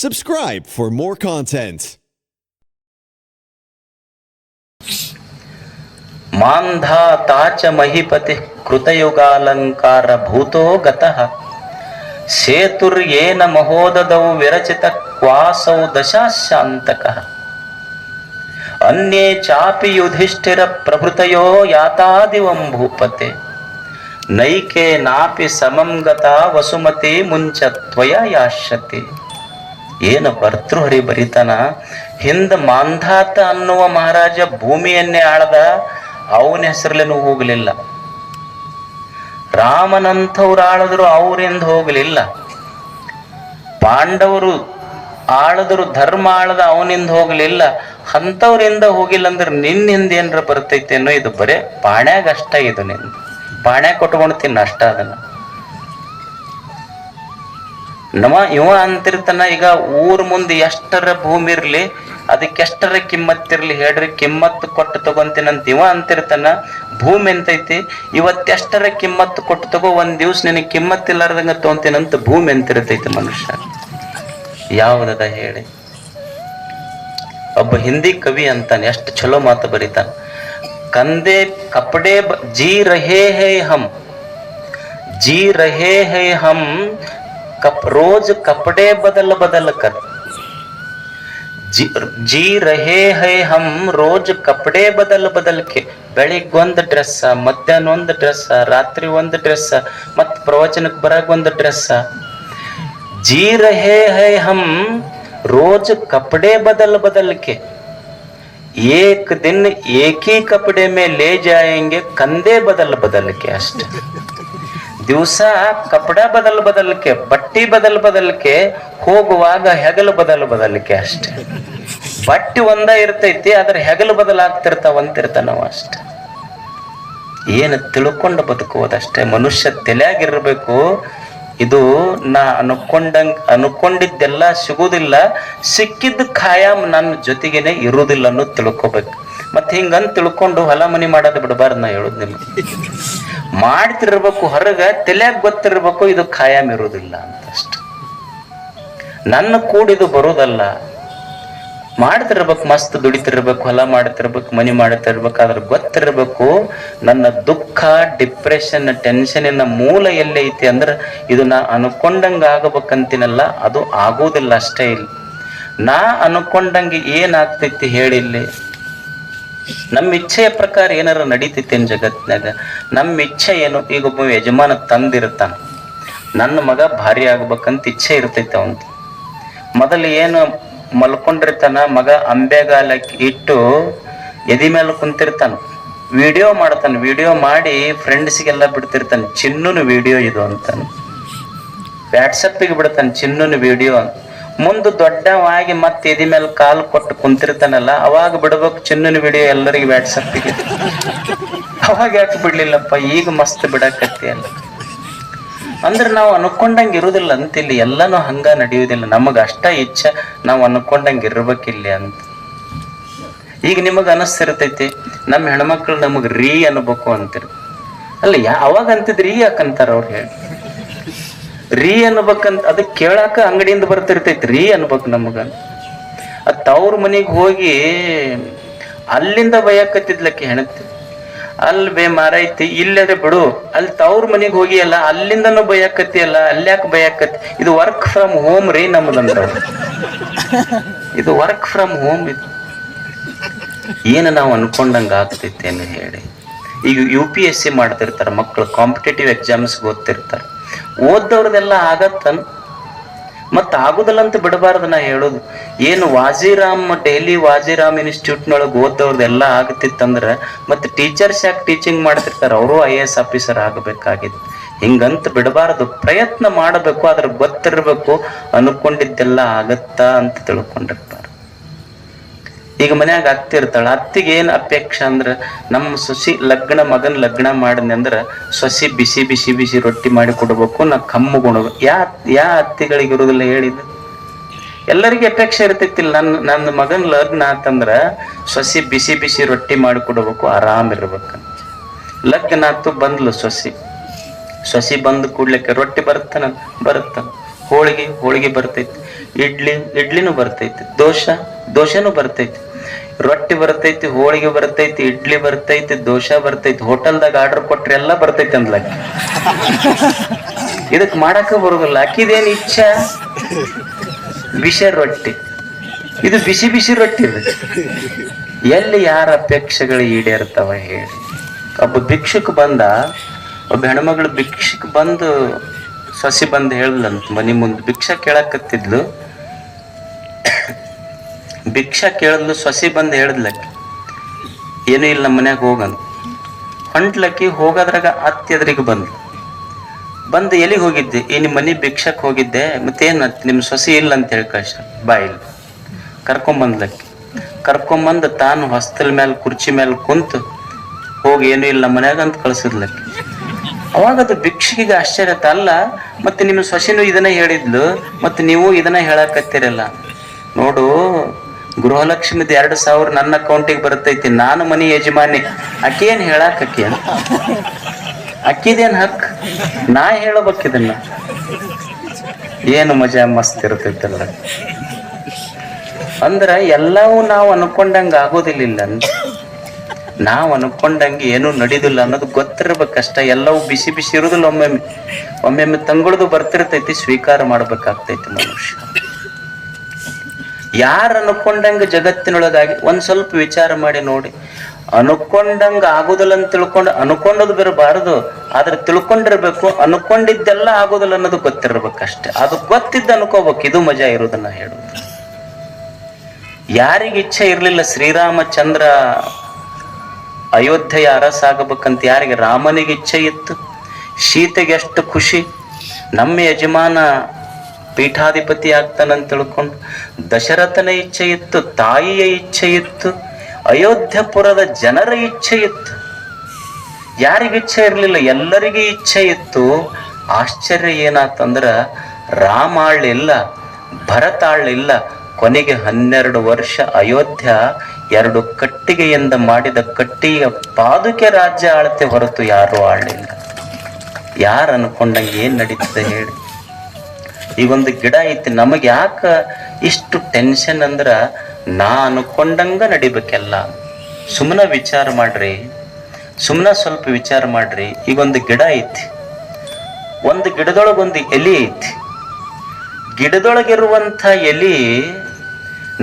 Subscribe for more content. మాంధాతా చ మహిపతి కృతయుగాలంకార భూతో గత। సేతుర్యేన మహోదదౌ విరచిత క్వాసౌ దశాశాంతక। అన్యే చాపి యుధిష్ఠిర ప్రభృతయో యాతాదివం భూపతే నైకే నాపి సమం గత వసుమతి ముంచ త్వయా యాష్యతి ಏನು ಭರ್ತೃಹರಿ ಬರಿತಾನ? ಹಿಂದ ಮಾಂಧಾತ ಅನ್ನುವ ಮಹಾರಾಜ ಭೂಮಿಯನ್ನೇ ಆಳದ ಅವನ ಹೆಸರಲ್ಲೇನು ಹೋಗಲಿಲ್ಲ. ರಾಮನಂಥವ್ರು ಆಳಿದ್ರು ಅವರಿಂದ ಹೋಗಲಿಲ್ಲ. ಪಾಂಡವರು ಆಳದ್ರು ಧರ್ಮ ಆಳದ ಅವನಿಂದ ಹೋಗಲಿಲ್ಲ. ಅಂಥವ್ರಿಂದ ಹೋಗಿಲ್ಲ ಅಂದ್ರೆ ನಿನ್ನಿಂದ ಬರ್ತೈತೆ ಅನ್ನೋ ಇದು ಬರೇ ಪಾಣ್ಯಾಗ ಅಷ್ಟ ಇದು ನಿನ್ನ ಪಾಣ್ಯಾಗ ಕೊಟ್ಕೊಂಡು ತಿನ್ನ ಅಷ್ಟ ಅದನ್ನ. ನವ ಇವ ಅಂತಿರ್ತಾನ, ಈಗ ಊರ್ ಮುಂದೆ ಎಷ್ಟರ ಭೂಮಿ ಇರಲಿ ಅದಕ್ಕೆ ಎಷ್ಟರ ಕಿಮ್ಮತ್ತಿರಲಿ ಹೇಳ್ರಿ ಕಿಮ್ಮತ್ತು ಕೊಟ್ಟು ತಗೊಂತೀನಂತ ಇವ ಅಂತಿರ್ತಾನ, ಭೂಮಿ ಎಂತೈತಿ? ಇವತ್ತೆಷ್ಟರ ಕಿಮ್ಮತ್ತು ಕೊಟ್ಟು ತಗೋ, ಒಂದ್ ದಿವ್ಸ ನಿನಗೆ ಕಿಮ್ಮತ್ತಿಲ್ಲಾರ್ದಂಗ ತಗೊಂತೀನಂತ ಭೂಮಿ ಎಂತಿರ್ತೈತಿ ಮನುಷ್ಯ. ಯಾವ್ದದ ಹೇಳಿ? ಒಬ್ಬ ಹಿಂದಿ ಕವಿ ಅಂತಾನೆ, ಎಷ್ಟು ಚಲೋ ಮಾತು ಬರೀತಾನೆ. ಕಂದೆ ಕಪಡೆ ಜಿ ರಹೇ ಹೇ ಹಂ ಜಿ ರಹೇ ಹೇ ಹಂ कप रोज कपड़े बदल बदल कर जी जी रहे हैं हम ರೋಜ್ ಕಪಡೆ ಬದಲ್ ಬದಲ್ ಕೆ ಬೆಳಿಗ್ಗೆ ಒಂದು ಡ್ರೆಸ್ ಮಧ್ಯಾಹ್ನ ಒಂದು ಡ್ರೆಸ್ ರಾತ್ರಿ ಒಂದು ಡ್ರೆಸ್ ಮತ್ ಪ್ರವಚನಕ್ಕೆ ಬರಾಗ ಒಂದು ಡ್ರೆಸ್ जी रहे हैं हम रोज कपड़े बदल बदल के एक दिन एक ही कपड़े में ले जाएंगे कंधे बदल बदल के ಅಷ್ಟೇ ದಿವಸ ಕಪಡ ಬದಲ್ ಬದಲಿಕೆ, ಬಟ್ಟಿ ಬದಲ್ ಬದಲಿಕೆ, ಹೋಗುವಾಗ ಹೆಗಲು ಬದಲ್ ಬದಲಿಕೆ ಅಷ್ಟೇ. ಬಟ್ಟಿ ಒಂದ ಇರ್ತೈತಿ ಅದ್ರ ಹೆಗಲು ಬದಲಾಗ್ತಿರ್ತಾವಂತಿರ್ತಾನವ ಅಷ್ಟೆ. ಏನು ತಿಳ್ಕೊಂಡು ಬದುಕುವುದಷ್ಟೇ. ಮನುಷ್ಯ ತಲೆಯಾಗಿರ್ಬೇಕು. ಇದು ನಾ ಅನ್ಕೊಂಡಂಗ್, ಅನ್ಕೊಂಡಿದ್ದೆಲ್ಲ ಸಿಗುವುದಿಲ್ಲ ಸಿಕ್ಕಿದ್ದ ಖಾಯಂ ನನ್ನ ಜೊತೆಗೇನೆ ಇರುವುದಿಲ್ಲ ಅನ್ನೋದು ತಿಳ್ಕೊಬೇಕು. ಮತ್ತೆ ಹಿಂಗಂತ ತಿಳ್ಕೊಂಡು ಹೊಲ ಮನಿ ಮಾಡೋದು ಬಿಡಬಾರ್ದು ನಾ ಹೇಳುದು ನಿಮ್ಗೆ. ಮಾಡ್ತಿರ್ಬೇಕು ಹೊರಗ, ತಲೆಯಾಗ ಗೊತ್ತಿರ್ಬೇಕು ಇದು ಖಾಯಂ ಇರುವುದಿಲ್ಲ ಅಂತ ನನ್ನ ನನ್ನ ಕೂಡಿದು ಬರುವುದಲ್ಲ ಮಾಡ್ತಿರ್ಬೇಕು, ಮಸ್ತ್ ದುಡಿತಿರ್ಬೇಕು, ಹೊಲ ಮಾಡ್ತಿರ್ಬೇಕು, ಮನಿ ಮಾಡ್ತಿರ್ಬೇಕು ಅದ್ರ ಗೊತ್ತಿರ್ಬೇಕು ನನ್ನ ದುಃಖ, ಡಿಪ್ರೆಷನ್ ಟೆನ್ಷನಿನ ಮೂಲ ಎಲ್ಲೈತಿ ಅಂದ್ರೆ ಇದು ನಾ ಅನ್ಕೊಂಡಂಗ ಆಗಬೇಕಂತೀನಲ್ಲ, ಅದು ಆಗೋದಿಲ್ಲ ಅಷ್ಟೇ ಇಲ್ಲಿ. ನಾ ಅನ್ಕೊಂಡಂಗೆ ಏನಾಗ್ತೈತಿ ಹೇಳಿಲ್ಲಿ ನಮ್ಮ ಇಚ್ಛೆಯ ಪ್ರಕಾರ ಏನಾರ ನಡೀತೈತೇನು ಜಗತ್ತಿನಾಗ ನಮ್ಮ ಇಚ್ಛೆ ಏನು? ಈಗ ಒಬ್ಬ ಯಜಮಾನ ತಂದಿರ್ತಾನೆ. ನನ್ನ ಮಗ ಭಾರಿ ಆಗ್ಬೇಕಂತ ಇಚ್ಛೆ ಇರ್ತೈತೆ ಅವಂತ ಮೊದಲು ಏನು ಮಲ್ಕೊಂಡಿರ್ತಾನ? ಮಗ ಅಂಬೆಗಾಲ ಇಟ್ಟು ಎದಿ ಮೇಲೆ ಕುಂತಿರ್ತಾನ. ವಿಡಿಯೋ ಮಾಡ್ತಾನೆ. ವಿಡಿಯೋ ಮಾಡಿ ಫ್ರೆಂಡ್ಸಿಗೆಲ್ಲ ಬಿಡ್ತಿರ್ತಾನೆ. ಚಿನ್ನುನ ವಿಡಿಯೋ ಇದು ಅಂತಾನೆ. ವ್ಯಾಟ್ಸಪ್ಪಿಗೆ ಬಿಡ್ತಾನೆ ಚಿನ್ನುನ ವಿಡಿಯೋ ಮುಂದೆ ದೊಡ್ಡವಾಗಿ ಮತ್ತೆ ಎದಿ ಮೇಲೆ ಕಾಲು ಕೊಟ್ಟು ಕುಂತಿರ್ತಾನಲ್ಲ, ಅವಾಗ ಬಿಡ್ಬೇಕು ಚಿನ್ನನ ವಿಡಿಯೋ ಎಲ್ಲರಿಗೆ ವ್ಯಾಟ್ಸಪ್ಪಿಗೆ ಅವಾಗ ಯಾಕೆ ಬಿಡ್ಲಿಲ್ಲಪ್ಪ, ಈಗ ಮಸ್ತ್ ಬಿಡಕತ್ತಿ ಅಲ್ಲ ಅಂದ್ರೆ ನಾವು ಅನ್ಕೊಂಡಂಗೆ ಇರುದಿಲ್ಲ ಅಂತಿಲ್ಲಿ ಎಲ್ಲಾನು ಹಂಗ ನಡೆಯುವುದಿಲ್ಲ. ನಮಗ ಅಷ್ಟ ಇಚ್ಛೆ, ನಾವು ಅನ್ಕೊಂಡಂಗೆ ಇರ್ಬೇಕಿಲ್ಲಿ ಅಂತ. ಈಗ ನಿಮಗ ಅನಿಸ್ತಿರ್ತೈತಿ, ನಮ್ಮ ಹೆಣ್ಮಕ್ಳು ನಮಗ್ ರೀ ಅನ್ಬೇಕು ಅಂತಿರ್. ಅಲ್ಲ, ಯಾ ಅವಾಗ ಅಂತಿದ್ ರೀ ಯಾಕಂತಾರ ಅವ್ರು ಹೇಳಿ. ರೀ ಅನ್ಬೇಕಂತ ಅದ ಕೇಳಾಕ ಅಂಗಡಿಯಿಂದ ಬರ್ತಿರ್ತೈತಿ, ರೀ ಅನ್ಬೇಕು ನಮಗ. ಅದ್ ತವ್ರ ಮನೆಗೆ ಹೋಗಿ ಅಲ್ಲಿಂದ ಬಯಕತ್ತಿದ್ಲಕ್ಕೆ ಹೆಣತಿ. ಅಲ್ಲಿ ಬೇ ಮಾರೈತಿ ಇಲ್ಲದೆ ಬಿಡು. ಅಲ್ಲಿ ತವ್ರ ಮನೆಗೆ ಹೋಗಿ ಅಲ್ಲ ಅಲ್ಲಿಂದನೂ ಬಯಕತ್ತಿ ಅಲ್ಲ ಅಲ್ಯಾಕ ಬಯಕತ್ತಿ. ಇದು ವರ್ಕ್ ಫ್ರಮ್ ಹೋಮ್ ರೀ ನಮ್ದಂದ್ರ ಇದು ವರ್ಕ್ ಫ್ರಮ್ ಹೋಮ್ ಇದು. ಏನು ನಾವು ಅನ್ಕೊಂಡಂಗ ಆಗ್ತೈತಿ ಹೇಳಿ. ಈಗ ಯು ಪಿ ಎಸ್ ಸಿ ಮಾಡ್ತಿರ್ತಾರೆ ಮಕ್ಕಳು ಕಾಂಪಿಟೇಟಿವ್ ಎಕ್ಸಾಮ್ಸ್ ಓದ್ತಿರ್ತಾರ. ಓದ್ದವ್ರದೆಲ್ಲ ಆಗತ್ತನ್? ಮತ್ತ ಆಗುದಿಲ್ಲ ಅಂತ ಬಿಡಬಾರ್ದು ನಾ ಹೇಳೋದು. ಏನು ವಾಜಿರಾಮ್, ಡೈಲಿ ವಾಜಿರಾಮ್ ಇನ್ಸ್ಟಿಟ್ಯೂಟ್ನೊಳಗೆ ಓದ್ದವ್ರದೆಲ್ಲ ಆಗತ್ತಿತ್ತಂದ್ರ ಮತ್ತೆ ಟೀಚರ್ಸ್ ಯಾಕೆ ಟೀಚಿಂಗ್ ಮಾಡ್ತಿರ್ತಾರೆ? ಅವರು ಐ ಎ ಎಸ್ ಆಫೀಸರ್ ಆಗಬೇಕಾಗಿತ್ತು ಹಿಂಗಂತ ಬಿಡಬಾರದು. ಪ್ರಯತ್ನ ಮಾಡಬೇಕು ಅದ್ರ ಗೊತ್ತಿರಬೇಕು, ಅನ್ಕೊಂಡಿದ್ದೆಲ್ಲ ಆಗತ್ತಾ ಅಂತ ತಿಳ್ಕೊಂಡಿರ್ತಾರೆ. ಈಗ ಮನ್ಯಾಗ ಅತ್ತಿ ಇರ್ತಾಳ, ಅತ್ತಿಗೆ ಏನು ಅಪೇಕ್ಷೆ ಅಂದ್ರೆ ನಮ್ಮ ಸೊಸಿ ಲಗ್ನ ಮಗನ ಲಗ್ನ ಅಂದ್ರ ಸೊಸಿ ಬಿಸಿ ಬಿಸಿ ಬಿಸಿ ರೊಟ್ಟಿ ಮಾಡಿ ಕೊಡ್ಬೇಕು ನಾ ಕಮ್ಮು ಕೊಡ್ಬೇಕು ಯಾ ಯಾ ಅತ್ತಿಗಳಿಗೆ ಇರುದಿಲ್ಲ ಹೇಳಿದ? ಎಲ್ಲರಿಗೆ ಅಪೇಕ್ಷೆ ಇರ್ತೈತಿಲ್ಲ ನನ್ನ ನನ್ನ ಮಗನ ಲಗ್ನ ಆತಂದ್ರ ಸೊಸಿ ಬಿಸಿ ಬಿಸಿ ರೊಟ್ಟಿ ಮಾಡಿ ಕೊಡ್ಬೇಕು, ಆರಾಮ್ ಇರ್ಬೇಕಂತ ಲಗ್ನ ಆತು ಬಂದ್ಲು ಸೊಸಿ. ಸೊಸಿ ಬಂದು ಕೂಡ್ಲಿಕ್ಕೆ ರೊಟ್ಟಿ ಬರುತ್ತಾನ ಬರುತ್ತ. ಹೋಳಿಗೆ ಹೋಳಿಗೆ ಬರ್ತೈತಿ. ಇಡ್ಲಿ, ಇಡ್ಲಿನೂ ಬರ್ತೈತಿ. ದೋಸೆ ದೋಸೆನೂ ಬರ್ತೈತಿ. ರೊಟ್ಟಿ ಬರ್ತೈತಿ, ಹೋಳಿಗೆ ಬರ್ತೈತಿ, ಇಡ್ಲಿ ಬರ್ತೈತಿ, ದೋಸೆ ಬರ್ತೈತಿ, ಹೋಟೆಲ್ದಾಗ ಆರ್ಡರ್ ಕೊಟ್ರೆ ಎಲ್ಲ ಬರ್ತೈತಿ ಅಂದ್ಲ ಇದಕ್ ಮಾಡಕ ಬರೋದಿಲ್ಲ. ಅಕ್ಕಿದೇನ್ ಇಚ್ಛಾ? ಬಿಸಿ ರೊಟ್ಟಿ. ಇದು ಬಿಸಿ ಬಿಸಿ ರೊಟ್ಟಿ ಇದು. ಎಲ್ಲಿ ಯಾರ ಅಪೇಕ್ಷೆಗಳು ಈಡೇರ್ತಾವ ಹೇಳಿ. ಒಬ್ಬ ಭಿಕ್ಷುಕ್ ಬಂದ, ಒಬ್ಬ ಹೆಣ್ಮಗಳು ಭಿಕ್ಷಕ್ ಬಂದು ಸೊಸಿ ಬಂದು ಹೇಳ್ದಂತ ಮನಿ ಮುಂದೆ ಭಿಕ್ಷ ಕೇಳಕತ್ತಿದ್ಲು. ಭಿಕ್ಷಾ ಕೇಳಿದ್ಲು, ಸೊಸಿ ಬಂದು ಹೇಳಿದ್ಲಕ್ಕಿ ಏನೂ ಇಲ್ಲ ನಮ್ಮ ಮನ್ಯಾಗ ಹೋಗಂತ ಹೊಂಟ್ಲಕ್ಕಿ ಹೋಗೋದ್ರಾಗ ಅತ್ತೆದ್ರಿಗೆ ಬಂದ್ಲು. ಬಂದು ಎಲ್ಲಿಗೆ ಹೋಗಿದ್ದೆ? ಏ ನಿಮ್ಮ ಮನೆ ಭಿಕ್ಷಕ್ಕೆ ಹೋಗಿದ್ದೆ, ಮತ್ತೇನು ನಿಮ್ಮ ಸೊಸಿ ಇಲ್ಲ ಅಂತ ಹೇಳಿ ಕಳ್ಸ ಬಾಯಿಲ್ ಕರ್ಕೊಂಬಂದ್ಲಕ್ಕಿ ಕರ್ಕೊಂಬಂದು ತಾನು ಹೊಸ್ತಲ್ ಮೇಲೆ ಕುರ್ಚಿ ಮೇಲೆ ಕುಂತು ಹೋಗಿ ಏನೂ ಇಲ್ಲ ನಮ್ಮ ಮನ್ಯಾಗ ಅಂತ ಕಳ್ಸಿದ್ಲಕ್ಕಿ ಅವಾಗ ಅದು ಭಿಕ್ಷಿಗೆ ಆಶ್ಚರ್ಯ. ಅಲ್ಲ, ಮತ್ತೆ ನಿಮ್ಮ ಸೊಸೆನೂ ಇದನ್ನ ಹೇಳಿದ್ಲು, ಮತ್ತೆ ನೀವು ಇದನ್ನ ಹೇಳಕತ್ತೀರಲ್ಲ. ನೋಡು ಗೃಹಲಕ್ಷ್ಮಿದ ಎರಡು ಸಾವಿರ ನನ್ನ ಅಕೌಂಟಿಗೆ ಬರ್ತೈತಿ. ನಾನು ಮನಿ ಯಜಮಾನಿ. ಅಕ್ಕಿ ಏನ್ ಹೇಳಾಕಿ ಅಂತ ಅಕ್ಕಿದೇನ್ ಹಕ್? ನಾ ಹೇಳಬೇಕಿದನ್ನ ಏನು ಮಜಾ ಮಸ್ತ್ ಇರ್ತೈತಲ್ಲ ಅಂದ್ರ ಎಲ್ಲವೂ ನಾವು ಅನ್ಕೊಂಡಂಗ ಆಗೋದಿಲ್ಲ ನಾವು ಅನ್ಕೊಂಡಂಗೆ ಏನೂ ನಡೀದಿಲ್ಲ ಅನ್ನೋದು ಗೊತ್ತಿರ್ಬೇಕಷ್ಟ ಎಲ್ಲವೂ ಬಿಸಿ ಬಿಸಿ ಇರೋದಿಲ್ಲ ಒಮ್ಮೊಮ್ಮೆ. ಒಮ್ಮೊಮ್ಮೆ ತಂಗುಳದು ಬರ್ತಿರ್ತೈತಿ, ಸ್ವೀಕಾರ ಮಾಡ್ಬೇಕಾಗ್ತೈತಿ ಮನುಷ್ಯ. ಯಾರು ಅನ್ಕೊಂಡಂಗೆ ಜಗತ್ತಿನೊಳಗಾಗಿ ಒಂದು ಸ್ವಲ್ಪ ವಿಚಾರ ಮಾಡಿ ನೋಡಿ. ಅನ್ಕೊಂಡಂಗೆ ಆಗುದಿಲ್ಲ ಅಂತ ತಿಳ್ಕೊಂಡು ಅನ್ಕೊಂಡದ್ ಬರಬಾರದು. ಆದ್ರೆ ತಿಳ್ಕೊಂಡಿರ್ಬೇಕು, ಅನ್ಕೊಂಡಿದ್ದೆಲ್ಲ ಆಗೋದಿಲ್ಲ ಅನ್ನೋದು ಗೊತ್ತಿರ್ಬೇಕಷ್ಟೆ. ಅದು ಗೊತ್ತಿದ್ದ ಅನ್ಕೋಬೇಕು, ಇದು ಮಜಾ ಇರೋದನ್ನ ಹೇಳುದು. ಯಾರಿಗೆ ಇಚ್ಛೆ ಇರಲಿಲ್ಲ ಶ್ರೀರಾಮಚಂದ್ರ ಅಯೋಧ್ಯೆಯ ಅರಸಾಗಬೇಕಂತ ಯಾರಿಗೆ ರಾಮನಿಗೆ ಇಚ್ಛೆ ಇತ್ತು. ಸೀತೆಗೆ ಎಷ್ಟು ಖುಷಿ. ನಮ್ಮ ಯಜಮಾನ ಪೀಠಾಧಿಪತಿ ಆಗ್ತಾನಂತ ತಿಳ್ಕೊಂಡು ದಶರಥನ ಇಚ್ಛೆ ಇತ್ತು, ತಾಯಿಯ ಇಚ್ಛೆ ಇತ್ತು, ಅಯೋಧ್ಯಪುರದ ಜನರ ಇಚ್ಛೆ ಇತ್ತು. ಯಾರಿಗೆ ಇಚ್ಛೆ ಇರಲಿಲ್ಲ, ಎಲ್ಲರಿಗೆ ಇಚ್ಛೆ ಇತ್ತು. ಆಶ್ಚರ್ಯ ಏನಾತಂದ್ರ ರಾಮ ಆಳ್ಲಿಲ್ಲ ಭರತ ಆಳ್ಲಿಲ್ಲ ಕೊನೆಗೆ ಹನ್ನೆರಡು ವರ್ಷ ಅಯೋಧ್ಯ ಎರಡು ಕಟ್ಟಿಗೆಯಿಂದ ಮಾಡಿದ ಕಟ್ಟಿಗೆಯ ಪಾದುಕೆ ರಾಜ್ಯ ಆಳತೆ ಹೊರತು ಯಾರು ಆಳ್ಲಿಲ್ಲ ಯಾರು ಅನ್ಕೊಂಡಂಗೆ ಏನ್ ನಡೀತದೆ ಹೇಳಿ. ಈಗೊಂದು ಗಿಡ ಐತಿ, ನಮಗೆ ಯಾಕ ಇಷ್ಟು ಟೆನ್ಷನ್ ಅಂದ್ರೆ ನಾ ಅನ್ಕೊಂಡಂಗ ನಡಿಬೇಕೆಲ್ಲ. ಸುಮ್ಮನೆ ವಿಚಾರ ಮಾಡ್ರಿ ಸುಮ್ಮನೆ ಸ್ವಲ್ಪ ವಿಚಾರ ಮಾಡ್ರಿ. ಈಗೊಂದು ಗಿಡ ಐತಿ, ಒಂದು ಗಿಡದೊಳಗೆ ಒಂದು ಎಲಿ ಐತಿ. ಗಿಡದೊಳಗಿರುವಂಥ ಎಲಿ,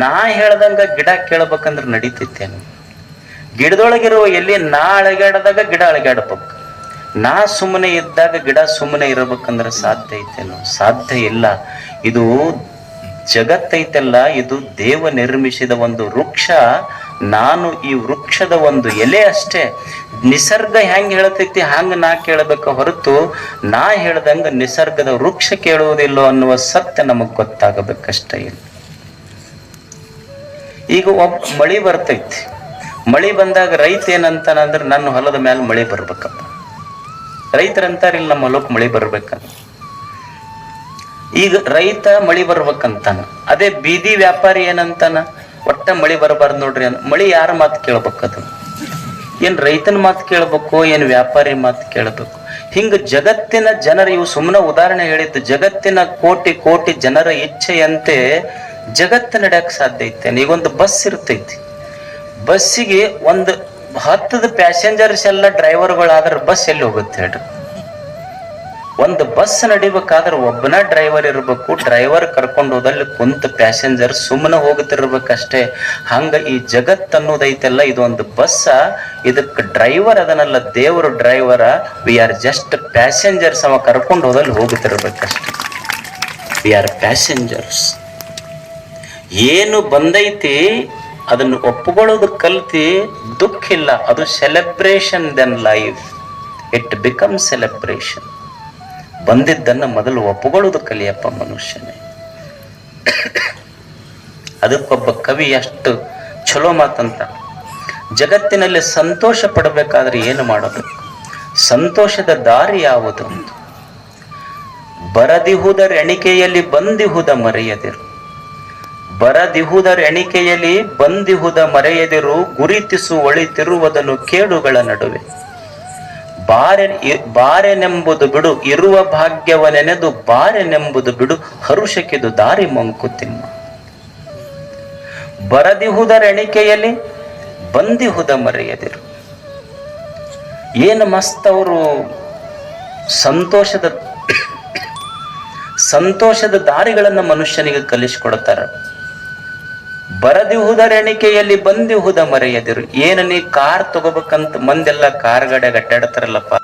ನಾ ಹೇಳ್ದಂಗ ಗಿಡ ಕೇಳ್ಬೇಕಂದ್ರ ನಡೀತೈತೇನು? ಗಿಡದೊಳಗಿರುವ ಎಲ್ಲಿ ನಾ ಅಳಗಾಡದಾಗ ಗಿಡ ಅಳಗಾಡ್ಬೇಕು. ನಾ ಸುಮ್ಮನೆ ಇದ್ದಾಗ ಗಿಡ ಸುಮ್ಮನೆ ಇರಬೇಕಂದ್ರೆ ಸಾಧ್ಯ ಐತೇನು? ಸಾಧ್ಯ ಇಲ್ಲ. ಇದು ಜಗತ್ತೈತೆಲ್ಲ, ಇದು ದೇವ ನಿರ್ಮಿಸಿದ ಒಂದು ವೃಕ್ಷ. ನಾನು ಈ ವೃಕ್ಷದ ಒಂದು ಎಲೆ ಅಷ್ಟೇ. ನಿಸರ್ಗ ಹೆಂಗೆ ಹೇಳ್ತೈತಿ, ಹಂಗೆ ನಾ ಕೇಳಬೇಕ ಹೊರತು ನಾ ಹೇಳ್ದಂಗೆ ನಿಸರ್ಗದ ವೃಕ್ಷ ಕೇಳುವುದಿಲ್ಲ ಅನ್ನುವ ಸತ್ಯ ನಮಗೆ ಗೊತ್ತಾಗಬೇಕಷ್ಟೇ ಇಲ್ಲ. ಈಗ ಒಬ್ಬ ಮಳಿ ಬರ್ತೈತಿ. ಮಳಿ ಬಂದಾಗ ರೈತ ಏನಂತಾನಂದ್ರೆ, ನನ್ನ ಹೊಲದ ಮೇಲೆ ಮಳಿ ಬರ್ಬೇಕಪ್ಪ. ರೈತರಂತಾರಿಲ್ಲ ನಮ್ಮ ಹೊಲಕ್ಕೆ ಮಳಿ ಬರ್ಬೇಕಂತ ಈಗ ರೈತ ಮಳಿ ಬರ್ಬೇಕಂತಾನ. ಅದೇ ಬೀದಿ ವ್ಯಾಪಾರಿ ಏನಂತಾನ? ಒಟ್ಟ ಮಳಿ ಬರಬಾರ್ದು ನೋಡ್ರಿ ಅನ್, ಮಳಿ ಯಾರ ಮಾತು ಕೇಳ್ಬೇಕದು ಏನ್ ರೈತನ ಮಾತು ಕೇಳ್ಬೇಕು, ಏನ್ ವ್ಯಾಪಾರಿ ಮಾತು ಕೇಳ್ಬೇಕು? ಹಿಂಗ ಜಗತ್ತಿನ ಜನರು, ಇವು ಸುಮ್ಮನೆ ಉದಾಹರಣೆ ಹೇಳಿದ್ದು, ಜಗತ್ತಿನ ಕೋಟಿ ಕೋಟಿ ಜನರ ಇಚ್ಛೆಯಂತೆ ಜಗತ್ತು ನಡೆಯಕ್ ಸಾಧ್ಯ ಐತೆ ಈಗೊಂದು ಬಸ್ ಇರ್ತೈತಿ. ಬಸ್ಸಿಗೆ ಒಂದು ಹತ್ತದ ಪ್ಯಾಸೆಂಜರ್ಸ್ ಎಲ್ಲ ಡ್ರೈವರ್ಗಳಾದ್ರೆ ಬಸ್ ಎಲ್ಲಿ ಹೋಗುತ್ತೆ ಹೇಳ್ರಿ? ಒಂದು ಬಸ್ ನಡಿಬೇಕಾದ್ರೆ ಒಬ್ಬನ ಡ್ರೈವರ್ ಇರಬೇಕು ಡ್ರೈವರ್ ಕರ್ಕೊಂಡು ಹೋದಲ್ಲಿ ಕುಂತ ಪ್ಯಾಸೆಂಜರ್ ಸುಮ್ಮನೆ ಹೋಗುತ್ತಿರ್ಬೇಕಷ್ಟೇ ಹಂಗ ಈ ಜಗತ್ ಅನ್ನೋದೈತೆಲ್ಲ ಇದು ಒಂದು ಬಸ್ಸ ಇದಕ್ಕೆ ಡ್ರೈವರ್ ಅದನ್ನೆಲ್ಲ ದೇವರು driver we are just passengers ಅವ ಕರ್ಕೊಂಡು ಹೋದಲ್ಲಿ ಹೋಗುತ್ತಿರ್ಬೇಕಷ್ಟೆ ವಿ ಆರ್ ಪ್ಯಾಸೆಂಜರ್ಸ್ ಏನು ಬಂದೈತಿ? ಅದನ್ನು ಒಪ್ಪಿಕೊಳ್ಳೋದು ಕಲ್ತಿ, ದುಃಖ ಇಲ್ಲ. ಅದು celebration then life it become celebration ಬಂದಿದ್ದನ್ನ ಮೊದಲು ಒಪ್ಪಿಕೊಳ್ಳೋದು ಕಲಿಯಪ್ಪ ಮನುಷ್ಯನೇ. ಅದಕ್ಕೊಬ್ಬ ಕವಿ ಅಷ್ಟು ಚಲೋ ಮಾತಂತ. ಜಗತ್ತಿನಲ್ಲಿ ಸಂತೋಷ ಪಡಬೇಕಾದ್ರೆ ಏನು ಮಾಡಬೇಕು ಸಂತೋಷದ ದಾರಿ ಯಾವುದು ಬರದಿಹುದರ ಎಣಿಕೆಯಲ್ಲಿ ಬಂದಿಹುದ ಮರೆಯದಿರು. ಬರದಿಹುದರ ಎಣಿಕೆಯಲ್ಲಿ ಬಂದಿಹುದ ಮರೆಯದಿರು ಗುರಿತಿಸು ಒಳಿತಿರುವುದನ್ನು ಕೇಡುಗಳ ನಡುವೆ. ಬಾರೆ ಬಾರೆನೆಂಬುದು ಬಿಡು, ಇರುವ ಭಾಗ್ಯವ ನೆನೆದು ಬಾರೆನೆಂಬುದು ಬಿಡು ಹರುಷಕ್ಕಿದು ದಾರಿ ಮಂಕುತಿಮ್ಮ. ಬರದಿಹುದರೆಣಿಕೆಯಲ್ಲಿ ಬಂದಿಹುದ ಮರೆಯದಿರು. ಏನು ಮಸ್ತ್ ಅವರು ಸಂತೋಷದ ಸಂತೋಷದ ದಾರಿಗಳನ್ನು ಮನುಷ್ಯನಿಗೆ ಕಲಿಸ್ಕೊಡ್ತಾರ? ಬರದಿಹುದರೆಣಿಕೆಯಲ್ಲಿ ಬಂದಿಹುದ ಮರೆಯದಿರು. ಏನ ನೀ ಕಾರ್ ತಗೋಬೇಕಂತ ಮಂದೆಲ್ಲ ಕಾರ್ ಗಾಡಿಯಾಗ ಅಡ್ಡಾಡ್ತಾರಲ್ಲಪ್ಪ